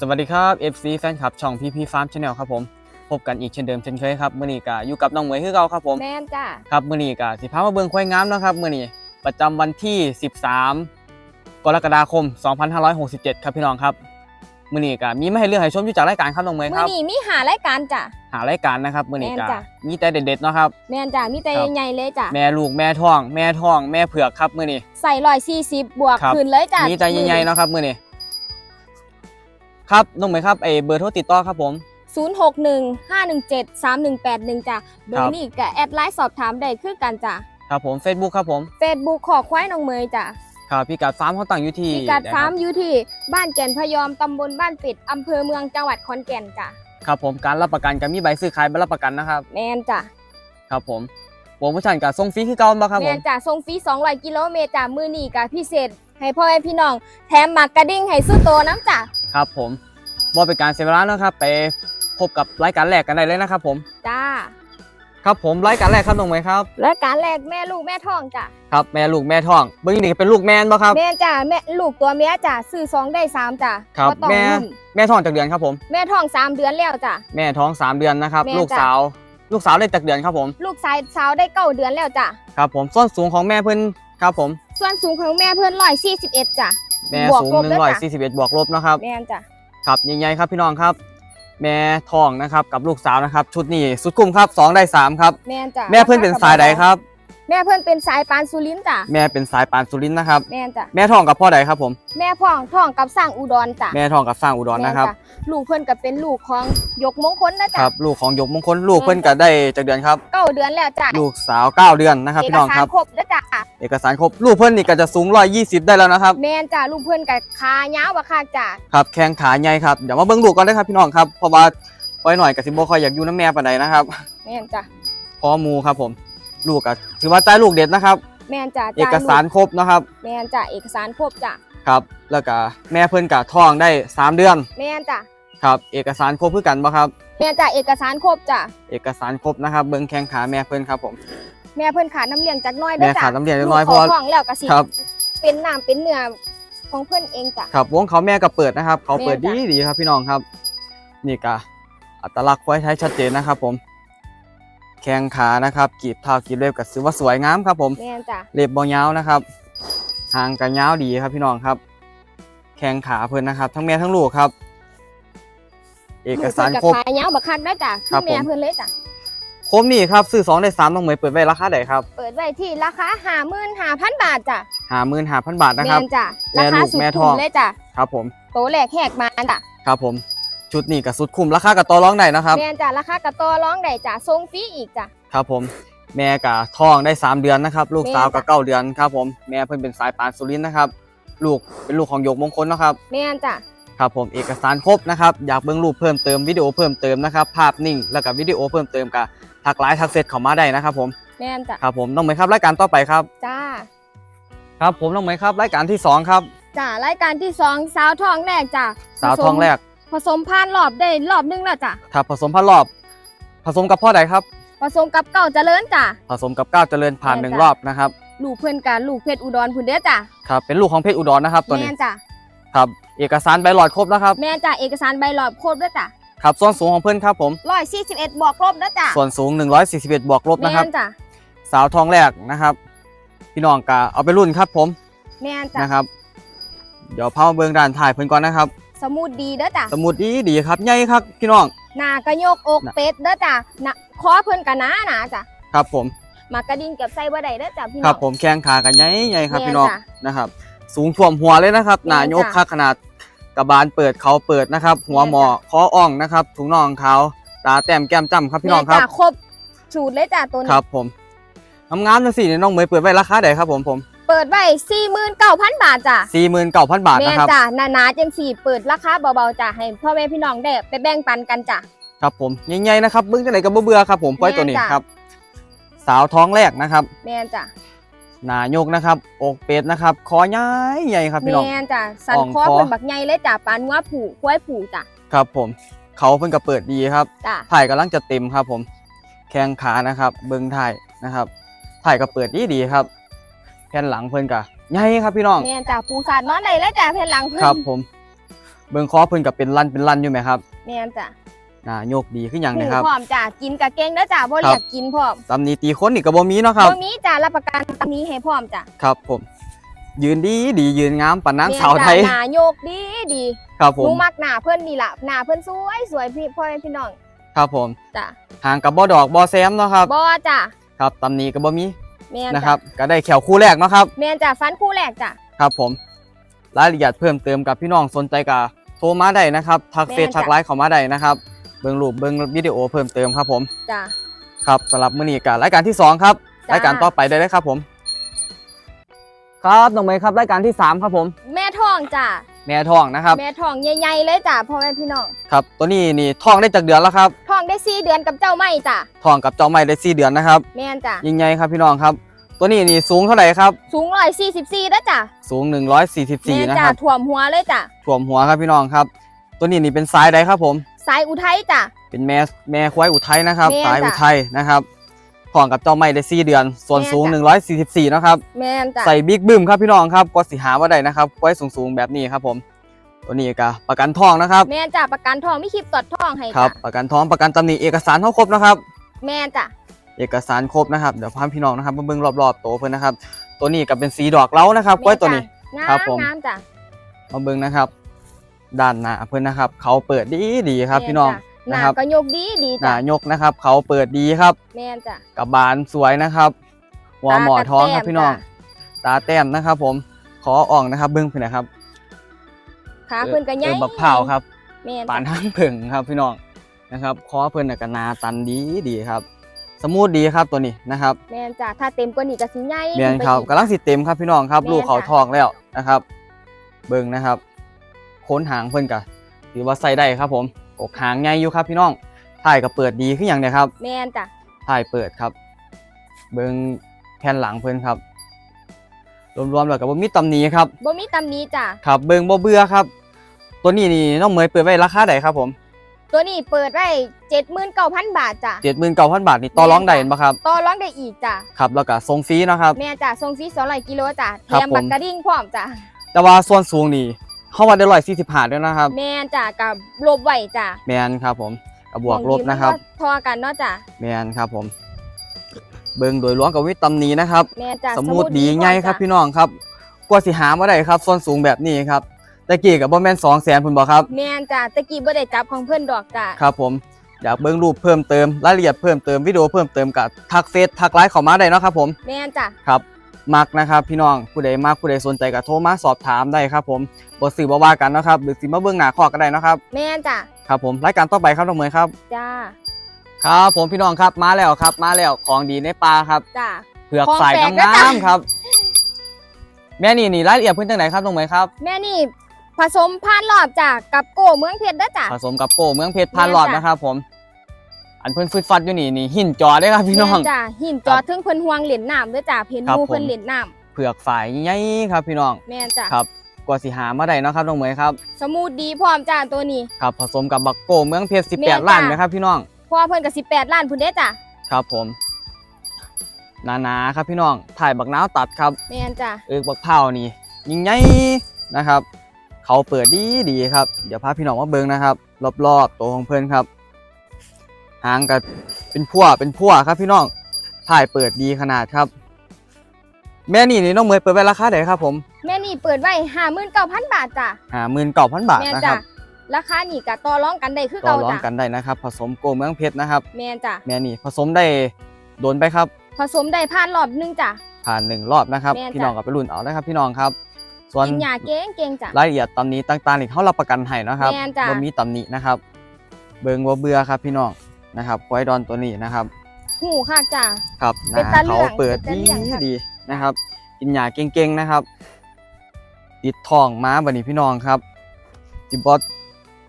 สวัสดีครับ FC แฟนคลับช่อง PP Farm Channel ครับผมพบกันอีกเช่นเดิมเช่นเคยครับมื้อนี้ก็อยู่กับน้องเหมยคือเก่าครับผมแม่นจ้ะครับมื้อนี้ก็สิพามาเบิ่งควายงามเนาะครับมื้อนี้ประจำวันที่ 13 กรกฎาคม 2567 ครับพี่น้องครับมื้อนี้ก็มีมาให้เลือกให้ชมอยู่จากรายการครับน้องเหมยมื้คอรับนี้มีหารายการจ้ะ หารายการนะครับมื้อนี้แม่ก็นจ้ะ มีแต่เด็ดๆเนาะครับ แม่นจ้ะมีแต่ครับ ใหญ่ๆเลยจ้ะแม่ลูกแม่ท้อง แม่ท้อง แม่เผือกครับมื้อนี้ ใส่ร้อยสี่สิบบวกครับ ขึ้นเลยจ้ะมีแต่ใหญ่ๆเนาะครับมื้อนี้ ครับน้องเหมยครับไอ้เบอร์โทรติดต่อครับผมศูนย์หกหนึ่งห้าหนึ่งเจ็ดสามหนึ่งแปดหนึ่งจ้ะเบอครับร์นี้กับแอดไลน์สอบถามได้คือกันจ้ะครับผม Facebook ครับผมเฟซบุ๊กขอควายน้องเมยจ้ะครับพี่กัดฟาร์มเขาตั้งอยู่ที่พิกัดไหนคฟารัร์บมอยู่ที่บ้านแก่นพยอมตำบลบ้านปิดอำเภอเมืองจังหวัดขอนแก่นจ้ะครับผมการรับประกันกับมีใบซื้อขายใบรับประกันนะครับแม่นจ้ะครับผมโปรโมชั่นกับส่งฟรีคือเก่าบ่ครับผแม่มนจ้ะส่งฟรี200กิโลเมตรจ้ะมือนี้กับพิเศษ ให้พ่อแม่พี่น้องแถมหมากกระดิ่งให้สู้โตน้ำจ้ะ ครับผมบ่เป็นการเสียเวลาเนาะครับ ไปพบกับรายการแรกกันได้เลยนะครับผม จ้า ครับผมรายการแรกครับน้องไหมครับ และการแรกแม่ลูกแม่ท้องจ้ะครับแม่ลูกแม่ท้องเบิ่งนี่ก็เป็นลูกแม่นบ่ครับ แม่จ้ะแม่ลูกตัวเมียจ้ะซื้อสองได้สามจ้ะครับต้องแม่รุ่นแม่ท้องจากเดือนครับผม แม่ท้องสามเดือนแล้วจ้ะ แม่ท้องสามเดือนนะครับ แม่ลูกจ้ะสาว ลูกสาวได้จากเดือนครับผมลูกชายสาวได้เก้าเดือนแล้วจ้ะ ครับผมส้นสูงของแม่เพิ่นครับผมส่วนสูงของแม่เพื่อนร้อยสี่สิบเอ็ดจ้ะ แม่บวกสูงลบด้วยจ้ะ141บวกลบนะครับแม่นจ้ะครับใหญ่ๆครับพี่น้องครับ แม่ท้องนะครับกับลูกสาวนะครับ ชุดนี้สุดคุ้มครับสองได้สามครับ แม่นจ้ะแม่เพื่อนเป็นสายใดครับ แม่เพื่อนเป็นสายปานสุรินทร์จ้ะแม่เป็นสายปานสุรินทร์นะครับ แม่นจ้ะแม่ท้องกับพ่อใดครับผม แม่พ่องท้องกับสร้างอุดรจ้ะแม่ท้องกับสร้างอุดรนะครับ แม่จ้ลูกเพื่อนก็เป็นลูกของยกมงคลนะคจ้ะรับ ลูกของหยกมงคลลูกเพื่อนก็ได้จากเดือนครับ เก้าเดือนแล้วจ้ะลูกสาว 9 เดือนนะครับเอพี่กน้องสารครับ ครบแล้วจ้ะเอกสารครบลูกเพื่อนนี่ก็จะสูง 120 ได้แล้วนะครับ แม่นจ้ะลูกเพื่อนกับขายาวบักคักจ้ะครับแข้งขาใหญ่ครับเดี๋ยวมาเบิ่งลูกก่อนเลยครับพี่น้องครับเพราะว่าไว้หน่อยกับสิบโบคอยอยากอยู่น้ำแม่ปานใดนะครับแม่นจ้ะพอหมูครับผม ลูกก็ถือว่าใจายลูกเด็ดนะครับ แม่นจ้ะเอกสารครบนะครับ แม่นจ้ะเอกสารครบจ้ะครับ แล้วก็แม่เพื่อนกับท้องได้ 3 เดือน แม่นจ้ะครับ เอกสารครบเพื่อกันบ่ครับ แม่นจ้ะเอกสารครบจ้ะเอกสารครบนะครับ เบิ่งแข้งขาแม่เพื่อนครับผม แม่เพิ่นขาดน้ำเลี้ยงจากหน้อยเด้แม่อจ้ะขาดน้ำเลี้ยงเล็กน้อยเพลูราะกว่าขอท้องแล้วก็สิครับ เป็นน้ำเป็นเนื้อของเพิ่นเองจ้ะ ครับวงเขาแม่ก็เปิดนะครับ เขาเปิดแม่ดีจ้ะ ดีครับพี่น้องครับ นี่ก็อัตลักษณ์ควายไทยชัดเจนนะครับผม แข้งขานะครับกีบเท้ากีบเล็บก็ถือว่าสวยงามครับผมแม่นจ้ะเล็บบอยาวนะครับหางกันยาวดีครับพี่น้องครับ แข้งขาเพิ่นนะครับ ทั้งแม่ทั้งลูกครับ เอกสารครบลูกเพิ่นก็ขายยาวบักคักเด้อจ้ะครัคืบอแม่ผมเพิ่นเลยจ้ะครบนี่ครับซื้อสองได้สามต้องเหมยเปิดไว้ราคาใดครับ เปิดไว้ที่ราคา55,000บาทจ้ะหาหมื่นหาพันบาทนะคแม่รับนจ้ะแม่ราคาลูกสุดแม่ทคุ้อมงเลยจ้ะครับผมโตแรกแหกมาจ้ะครับผม ชุดนี้กับสุดคุ้มราคากับต่อรองได้นะครับ แม่นจ้ะราคากระต่อร้องได้จ้ะส่งฟรีอีกจ้ะ ครับผมแม่กับท้องได้ 3 เดือนนะครับ ลูกแม่สาวกับจ้ะเก้าเดือนครับผมแม่เพิ่นเป็นสายปานสุรินทร์นะครับ ลูกเป็นลูกของหยกมงคลนะครับแม่นจ้ะ ครับผมเอกสารครบนะครับอยากเบิ่งรูปเพิ่มเติมวิดีโอเพิ่มเติมนะครับภาพนิ่งแล้วก็วิดีโอเพิ่มเติมกับทักไลน์ทักเซตเข้ามาได้นะครับผมแม่นจ้ะ ครับผมน้องเหมยครับรายการต่อไปครับ จ้า ครับผมน้องเหมยครับรายการที่สองครับจ้ารายการที่สองสาวทองแรกจ้ะสาวทองแรก ผสมผ่านรอบได้รอบหนึงแล้วจ้ะถ้าผสมพันรอบ ผสมกับพ่อใดครับ ผสมกับเก่าเจริญจ้ะผสมกับก้าวเจริญผ่านแม่หนึ่งจ้ะรอบนะครับลูกเพื่อนกันลูกเพชรอุดรพุ่นเด้อจ้ะครับเป็นลูกของเพชรอุดรนะครับตัวแม่นี้นจ้ะครับเอกสารใบหลอดครบนะครับแม่นจ้ะเอกสารใบหลอดโคตรด้วยจ้ะครับส่วนสูงของเพื่อนครับผม ร้อยสี่สิบเอ็ดบวกลบด้วยจ้ะส่วนสูง 141 บวกลบนะครับแม่นจ้ะสาวทองแรกนะครับ พี่น้องกะเอาไปรุ่นครับผมแม่นจ้ะนะครับ เดี๋ยวพามาเบิ่งด้านถ่ายเพิ่นก่อนนะครับ สมูดดีเด้อจ้ะสมุดดีดีครับใหญ่ครับพี่น้อง หน้ากระโยกอกน่ะ เป็ดเด้อจ้ะหน้าคอเพื่อนกันหนาหนาจ้ะครับผมหมากกระดิ่งเก็บใส่บ่ได้เด้อจ้ะพี่คน้รัอบงผมแข้งขากันใหญ่ใหญ่ครับแม่นพี่น้องจ้ะนะครับ สูงท่วมหัวเลยนะครับหแม่น้านโยกจ้ะค่าขนาดกระบาลเปิดเขาเปิดนะครับ หัวแม่นหมอจ้ะคออ่องนะครับถุงน่องเขาตาแต้มแก้มจ้ำครับพี่น้องครับ แม่จ้ะครบสูตรเลยจ้ะตัวนี้ ครับผมงามๆจังสี่เนี่ยน้องเหมยเปิดไว้ราคาใดครับผมผม เปิดไว้สี่หมื่นเก้าพันบาทจ้ะ49,000บาทแม่นะครับ จ้ะหนาๆจังสี่เปิดราคาเบาๆจ้ะให้พ่อแม่พี่น้องได้ไปแบ่งปันกันจ้ะ ครับผมใหญ่ๆนะครับเบิ้งจังไหนก็บ่เบื่อครับผมปล่อยตัวนี้แม่นจ้ะ ครับ สาวท้องแรกนะครับ แม่นจ้ะหน้ายกนะครับ อกเป็ดนะครับ คอใหญ่ใหญ่ครับพี่น้อง แม่นจ้ะสันอ่องคอคอ เป็นบักใหญ่เลยจ้ะปานงัวผูกล้วยผูจ้ะครับ ผม เขาเพิ่นก็เปิดดีครับ จ้ะถ่ายกำลังจะเต็มครับผม แข้งขานะครับ เบิ้งถ่ายนะครับ ถ่ายก็เปิดดีดีๆครับ แผ่นหลังเพิ่นก็ใหญ่ครับพี่น้องแม่นจ้ะปูสาดนอนได้เลยจ้ะเพนหลังเพิ่นครับผม เบิ่งคอเพิ่นก็เป็นลันเป็นลันอยู่ไหมครับแม่นจ้ะน่าโยกดีขึ้นอหย่างหูนะครับ พร้อมจ้ะกินกะเก่งเด้อจ้ะบ่คเรีรัยบกกินพร้อมตำหนี้ตีคนนี่ก็บ่มีเนาะครับบ่มีจ้ะรับประกันตำนี้ให้พร้อมจ้ะครับผม ยืนดีดียืนงามปานนางแม่นสาวไทยจ้ะหน้าโยกดีดีครับผหนูม มักหน้าเพิ่นนี่ล่ะหน้าเพิ่นสวยสวยพี่พ่อแม่พี่น้องครับผม จ้ะห่างกับบ่ดอกบ่แซมเนาะครับ บ่จ้ะครับตำหนี้ก็บ่มี แม่นนะคจ้ะรับก็ได้แขวคู่แรกเนาะครับ แม่นจ้ะฟันคู่แรกจ้ะ ครับผมรายละเอียดเพิ่มเติมกับพี่น้องสนใจกับโทรมาได้นะครับทักเฟซแม่นจ้ะ ทักไลน์เข้ามาได้นะครับเบิ่งรูปเบิ่งวิดีโอเพิ่มเติมครับผมจ้ะ ครับสำหรับมื้อนี้กับรายการที่สองครับจ้ะ รายการต่อไปได้เลยครับผม ครับน้องเมย์ครับรายการที่สามครับผม แม่ทองจ้ะ แม่ทองนะครับ แม่ทองใหญ่ๆเลยจ้ะพ่อแม่พี่น้องครับ ตัวนี้นี่ทองได้จากเดือนแล้วครับทองได้สี่เดือนกับเจ้าไม่จ้ะทองกับเจ้าไม่ได้สี่เดือนนะครับ แม่นจ้ะยิ่งใหญ่ครับพี่น้องครับ ตัวนี้นี่สูงเท่าไหร่ครับ สูงร้อยสี่สิบสี่แล้วจ้ะสูงแม่144นนะจ้ะครับถ่วมหัวเลยจ้ะถ่วมหัวครับพี่น้องครับ ตัวนี้นี่เป็นสายใดครับผม สายอุทัยจ้ะเป็นแม่แม่ควายอุทัยนะครับ แม่สายจ้ะ อุทัยนะครับท องกับเจ้าไม่ได้สี่เดือน ส่วนแม่สูงจ้ะ144นะครับแม่นจ้ะใส่บิ๊กบึ้มครับพี่น้องครับก็สิหาว่าได้นะครับควายสูงๆแบบนี้ครับผม ตัวนี้ก็ประกันทองนะครับแม่นจ้ะประกันทองมีคลิปตอดทองให้ครัจ้ะบประกันท้องประกันตำหนิเอกสารเขาครบนะครับ แม่นจ้ะเอกสารครบนะครับเดี๋ยวพาพี่น้องนะครับมาเบิ่งรอบๆโตวเพิ่นนะครับ ตัวนี้ก็เป็นสีดอกเล้านะครับกล้วยตัวนี้แม่นครัจ้ะบผม งามๆจ้ะมาเบิ่งนะครับ ด้านหน้าเพิ่นนะครับ เขาเปิดดีดีๆครับแม่พี่น้องจ้ะ หนะน้าครับก็ยกดีดีหจ้ะน้ายกนะครับ เขาเปิดดีครับ แม่นจ้ะ กับบานสวยนะครับ หัวหมอท้องครับตากับแต้มพี่น้อง จ้ะตาแต้มนะครับ ผม ขออ่องนะครับ เบิ่งเพิ่นนะครับขาเพิ่นก็ใหญ่เออบักเผาวครับ แม่นปาจ้ะนทั้งผึ่งครับพี่น้องนะครับคอเพิ่นน่ะก็หนาตันดีดีครับ สมูทดีครับตัวนี้นะครับแม่นจ้ะถ้าเต็มกว่านี้ก็สิใหญ่เมียนขึ้ไปครับอีก กำลังสิเต็มครับพี่น้องครับ แม่นลูกเขาจ้ะทองแล้วนะครับ เบิ่งนะครับโค้นหางเพิ่นกะถือว่าใส่ได้ครับผม อกหางใหญ่อยู่ครับพี่น้องถ่ายก็เปิดดีขึ้นอย่างเนี้ยครับแม่นจ้ะถ่ายเปิดครับ เบิ่งแผ่นหลังเพิ่นครับ รวมๆแล้วก็บ่มีตำหนิครับ บ่มีตำหนิจ้ะครับเบิ่งบ่เบื่อครับ ตัวนี้นี่น้องเหมยเปิดไว้ราคาใดครับผมตัวนี้เปิดไว้79,000บาทจ้ะ79,000 บาทนี่ต่อรองได้เห็นบ่ครับ ต่อรองได้อีกจ้ะครับแล้วก็ส่งฟรีเนาะครับ แม่จ้ะส่งฟรี200กิโลจ้ะแถครับมผม บักกระดิ่งพร้อมจ้ะแต่ว่าส่วนสูงนี่ เฮาว่าได้145ด้วยนะครับ แม่นจ้ะกับลบไว้จ้ะแมนครับผมกับบวกลบนะครับมองยืมัทอกันเนาะจ้ะแมนครับผม เบิ่งโดยรวมกับวิตตำหนีนะครับ แม่นจ้ะสมูทดีพร้อง่ายครับจ้ะพี่น้องครับ กว่าสิหามาได้ครับส่วนสูงแบบนี้ครับตะกี้กับบ่แม่น2แสนพุ่นบ่ครับ แม่นจ้ะตะกี้บ่ได้จับของเพิ่นดอกจ้ะครับผมอยากเบิ่งรูปเพิ่มเติมรายละเอียดเพิ่มเติมวิดีโอเพิ่มเติมกับทักเฟซทักไลน์เข้ามาได้เนาะครับผม แม่นจ้ะครับ มักนะครับพี่น้องผู้ใดมักผู้ใดสนใจก็โทรมาสอบถามได้ครับผมบ่ซื้อบ่ว่ากันเนาะครับหรือสิมาเบิ่งหน้าคอกก็ได้เนาะครับแม่นจ้ะครับผมรายการต่อไปครับน้องเหมยครับจ้าครับผมพี่น้องครับมาแล้วครับ มาแล้วของดีในปลาครับจ้าเผือกของสายแปลกงานะจ๊ะมๆครับ แม่นี่นี่รายละเอียดเพิ่นจังไหนครับตรงไหนครับ แม่นี่ผสมผ่านรอบจ้ะกับโกเมืองเพชรเด้อจ้ะผสมกับโก้เมืองเพชรพานหลอดแม่นจ้ะนะครับผม อันเพิ่นฟึดฟัดอยู่นี่นี่หินจอได้ครับพี่น้อง แม่จ้ะหินจอดถึงเพิ่นห่วงเหรียญน้ำเด้อจ้ะเพิ่นครับหมูผม เพิ่นเหรียญน้เผือกฝ่ายใหญ่ครับพี่น้องำแม่นจ้ะครับกว่าสิหามาได้เนาะครับน้องเหมยครับสมูทดีพร้อมจ้ะตัวนี้ ครับผสมกับบักโก้เมืองเพชรแม่น18ล้านจ้ะนะครับพี่น้องเพราะว่าเพิ่นก็18ล้านพุ่นเด้อจ้ะครับผมหนาๆครับพี่น้องถ่ายบักน้าวตัดครับ แม่นจ้ะเอิกบักเผาวนี่ยิ่งใหญ่นะครับ เขาเปิดดีดีครับ เดี๋ยวพาพี่น้องมาเบิ่งนะครับ รอบๆตัวของเพื่อนครับ หางกับเป็นพั่วเป็นพั่วครับพี่น้องถ่ายเปิดดีขนาดครับ แม่นี่นี่น้องเมยเปิดไว้ราคาเท่าไหร่ครับผมแม่นี่เปิดไว้59,000บาทจ้ะหาหมื่นเก้าพันบาทแม่นนะคจ้ะรับราคานี่ก็ต่อรองกันได้คือต่อเก่ารองจ้ะกันได้นะครับ ผสมโกเมืองเพชรนะครับ แม่นจ้ะแม่นี่ผสมได้โดนไปครับ ผสมได้ผ่านรอบหนึงจ้ะ ผ่านหนึ่งรอบนะครับ แม่นจ้ะ พี่น้องกับไปรุ่นเอานะครับ พี่น้องครับ ส่วนกินยาเก่งเก่งจ้ะ รายละเอียดตำหนี้ต่างๆนี่เขารับประกันให้นะครับแม่นจ้ะ บ่มีตำหนินะครับ เบิงว่าเบื่อครับพี่น้อง นะครับควายดอนตัวนี้นะครับหูค่ะจ้ะครับหเป็นนาตาเหลืเขาองเปิดเป็นตาดีเหลืองครับดีนะครับ กินหญ้าเก่งๆนะครับ ติดท้องม้าบัดนี้พี่น้องครับจิบอส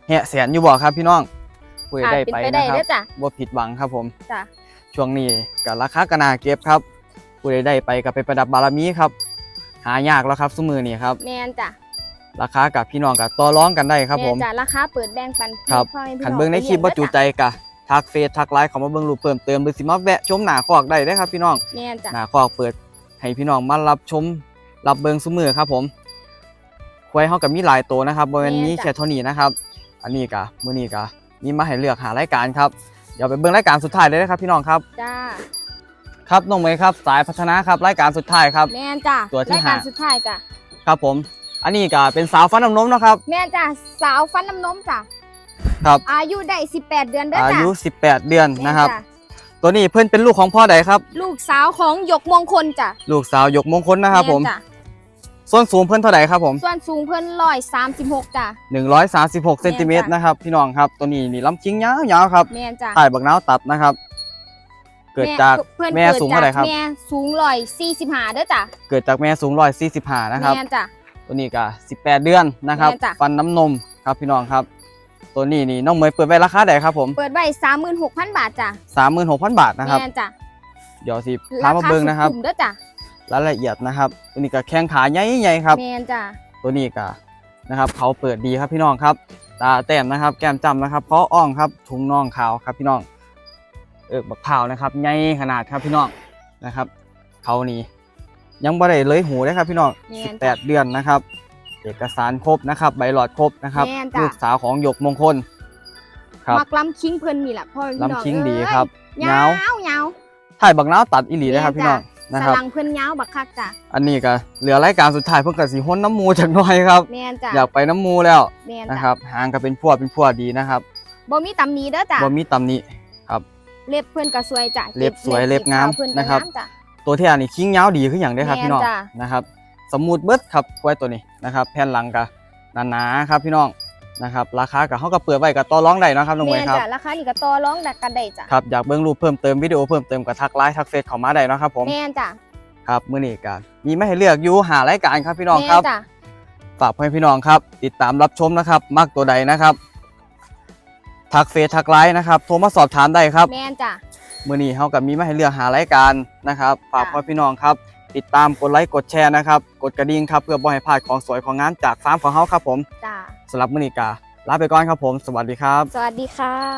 แหะแสนอยู่บ่ครับพี่น้องผู้ใดค่ะได้เป็นไปไปได้นะครัเด้บอจ้ะบ่ผิดหวังครับผมจ้ะช่วงนี้กับราคากระนาเก็บครับผู้ใดได้ไปก็ไปประดับบารมีครับ หายากแล้วครับสมือนี่ครับแม่นจ้ะราคากับพี่น้องกับต่อร้องกันได้ครับผมแม่นจ้ะราคาเปิดแบ่งปันครับพ่อแม่พี่ขันองเบิ้งในคลิปไปบ่เยี่ยมจูใจกะ ทักเฟซทักไลน์เขามาเบิ้งรูปเพิ่มเติมหรือสิมาแวะชมหน้าคอกได้เด้อครับพี่น้องแม่นจ้ะหน้าคอกเปิดให้พี่น้องมารับชมรับเบิ้งซุมือครับผมคควายเฮาก็มีหลายตัวนะครับบ่แม่นแม่นมีจ้ะแค่เท่านี้นะครับ อันนี้ก็มื้อนี้ก็มีมาให้เลือกหารายการครับเดี๋ยวไปเบิ่งรายการสุดท้ายเลยนะครับพี่น้องครับจ้าครับน้องเมย์ครับสายพัฒนาครับรายการสุดท้ายครับแม่นจ้าตัวที่รายการห้าสุดท้ายจ้ะครับผม อันนี้ก็เป็นสาวฟันน้ำนมนะครับ แม่นจ้าสาวฟันน้ำนมจ้ะ ครับอายุได้18 เดือนเด้ออาจ้ะยุ 18 เดือนแม่นะครับจ้ตัวนี้เพิ่นเป็นลูกของพ่อใดครับ ลูกสาวของหยกมงคลจ้ะลูกสาวหยกมงคลนะครับผม แจ้ะส่วนสูงเพิ่นเท่าไหร่ครับผม ส่วนสูงเพิ่นร้อยสามสิบหกจ้ะ 136เซนติเมตรนะครับพี่น้องครับตัวนี้นี่ลำชิงยาวๆครับแม่นจ้ะถ่ายบักนาวตัดนะครับ เกิดจากเพิ่นแม่เกิดสูงเท่าไหร่ครับ แม่สูงร้อยสี่สิบห้าเด้อจ้ะเกิดจากแม่สูง145นะครับ แม่นจ้ะ ตัวนี้ก็18 เดือนนะครับ แม่นจ้ะ ฟันน้ำนมครับพี่น้องครับ ตัวนี้นี่น้องเมย์เปิดไว้ราคาใดครับผมเปิดไว้สามหมื่นหกพันบาทจ้ะ36,000บาทนะครับแม่นจ้ะเดี๋ยวสิพามาเบิ่งนะครับสุขุมเด้อจ้ะรายละเอียดนะครับตัวนี้ก็แข้งขาใหญ่ๆครับแม่นจ้ะตัวนี้ก็นะครับเขาเปิดดีครับพี่น้องครับตาแต้มนะครับ แก้มจำนะครับเพาะอ่องครับถุงน่องขาวครับพี่น้องเออบักเผาวนะครับใหญ่ขนาดครับพี่น้องนะครับเขานี่ยังบ่ได้เลยหูเลยครับพี่น้องแม่นจ้ะ18เดือนนะครับ เอกสารครบนะครับ ใบหลอดครบนะครับ แม่นจ้ะ ลูกสาวของหยกมงคล ครับ มักล้ำคิงเพิ่นนี่แหละพ่อพี่น้องลำชิงดีเอ้ยครับยาเงาวยาว ถ่ายบักนาวตัดอีหลีเลยครับพี่น้องสนะครับ ลังเพิ่นยาวบักคักจ้ะอันนี้ก็เหลือรายการสุดท้ายเพิ่งกระสีห้นน้ำมูจากหน้อยครับ แม่นจ้ะอยากไปน้ำมูแล้วแม่นนะจ้ะครับหางก็เป็นพวกเป็นพวกดีนะครับบ่มีตำหนิเด้อจ้ะบ่มีตำหนิ เล็บเพิ่นก็สวยจ้ะเล็บสวยเล็บงามเพิ่นก็นะครับ จ้ะ ตัวที่อันนี้คิ้งยาวดีขึ้นอหย่างได้อครับแม่นพี่น้องจ้ะ นะครับ สมูทเบิดครับควายตัวนี้ นะครับ แผ่นหลังก็หนาๆครับพี่น้องนะครับราคากับเขาก็เปิดไว้กับต่อร้องได้เนาะครับน้องเมแม่ย์นครับจ้ะราคานี่ก็ต่อรองดักกันได้จ้ะครับอยากเบิ่งรูปเพิ่มเติมวิดีโอเพิ่มเติมกับทักไลน์ทักเฟซเข้ามาได้เนาะครับผมแม่นจ้ะครับมื้อนี้ก็มีไม่ให้เลือกอยู่หารายการครับพี่น้องแม่ครันบจ้ะฝากให้พี่น้องครับ ติดตามรับชมนะครับมักตัวใดนะครับทักเฟซทักไลน์นะครับโทรมาสอบถามได้ครับแม่นจ้ะมื่อนี้เขากับมีมาให้เลือกหารายการนะครับฝากค่ะพ่อพี่น้องครับ ติดตามกดไลค์กดแชร์นะครับ กดกระดิ่งครับเพื่อบ่ให้พลาดของสวยของงามจากฟาร์มของเขาครับผมจ้ะสำหรับมื่อนี้กาลาไปก่อนครับผม สวัสดีครับ สวัสดีค่ะ